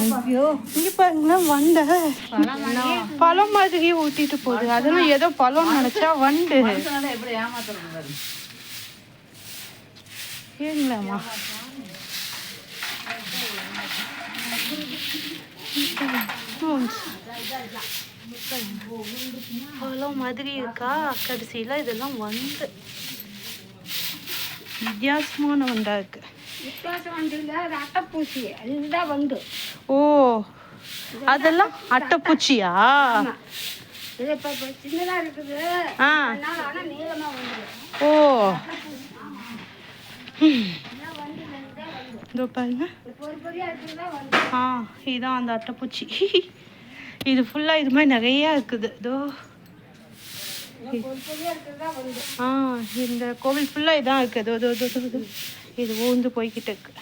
ஐயோ இங்க பாருங்களேன் வண்டை. பழம் மாதிரியே ஊட்டிட்டு போகுது. அதெல்லாம் ஏதோ பழம்னு நினைச்சா வண்டு. ஏமாத்துறது ஏங்களாமா பழம் மாதிரி இருக்கா? கடைசியில் இதெல்லாம் வந்து வித்தியாசமான வண்டா இருக்கு. அட்டைப்பூச்சி அதுதான் வந்து. ஓ அதெல்லாம் அட்டைப்பூச்சியா? இது இப்போ இப்போ சின்னதாக இருக்குது. ஆ. அதனால ஆனால் நீளமாக வந்துடும். ஓ. இதோ பாருங்க. ஆ இதான் அந்த அட்டைப்பூச்சி. இது ஃபுல்லாக இது மாதிரி நிறையா இருக்குது. இதோ. ஆ இந்த கோவில் ஃபுல்லாக இதான் இருக்குது. இது ஊந்து போய்கிட்டு இருக்கு.